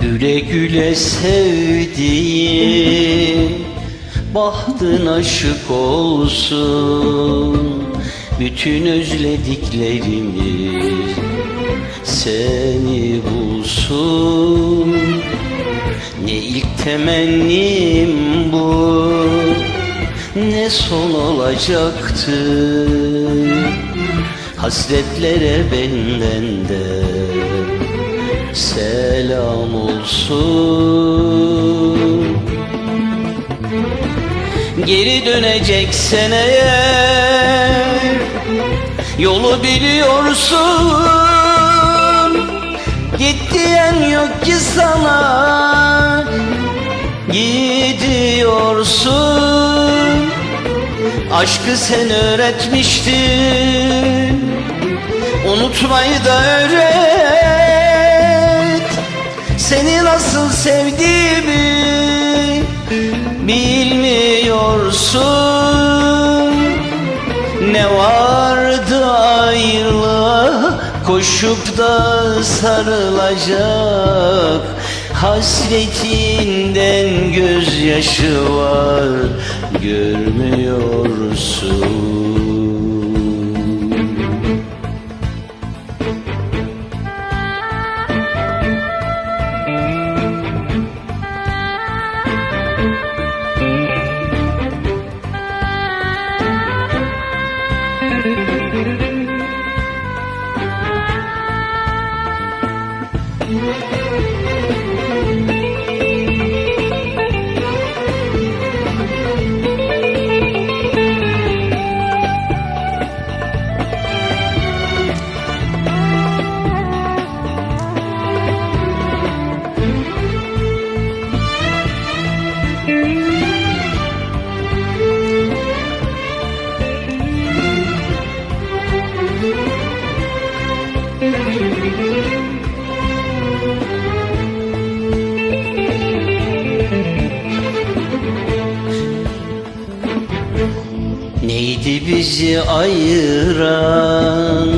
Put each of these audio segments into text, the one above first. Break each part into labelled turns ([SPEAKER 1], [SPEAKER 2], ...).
[SPEAKER 1] Güle güle sevdiğim Bahtın aşık olsun. Bütün özlediklerimiz Seni bulsun. Ne ilk temennim bu. Ne son olacaktı? Hasretlere benden de selam olsun. Geri döneceksen eğer Yolu biliyorsun. Git diyen yok ki sana Gidiyorsun Aşkı sen öğretmiştin. Unutmayı da öğret. Seni nasıl sevdiğimi Bilmiyorsun. Ne vardı ayrılığa Koşup da sarılacak. Hasretinden gözyaşı var Görmüyorsun bizi ayıran?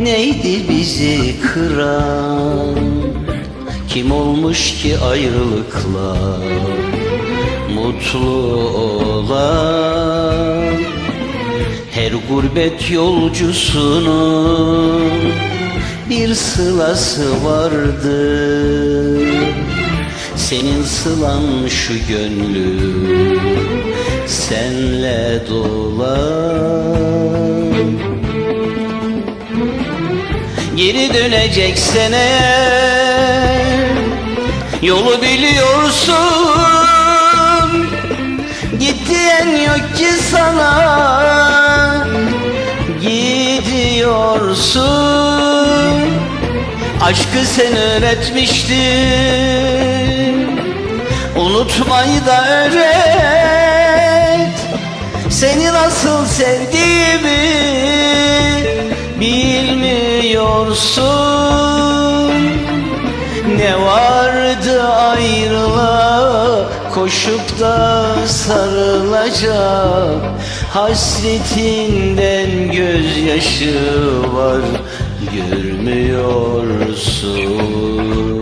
[SPEAKER 1] Neydi bizi kıran? Kim olmuş ki ayrılıkla Mutlu olan? Her gurbet yolcusunun Bir sılası vardır Senin sılan şu gönlüm senle dolan Geri döneceksen Yolu biliyorsun Git diyen yok ki sana Gidiyorsun. Aşkı sen öğretmiştin Unutmayı da öğret. Seni nasıl sevdiğimi Bilmiyorsun Ne vardı ayrılığa Koşup da sarılacak. Hasretinden gözyaşı var Görmüyorsun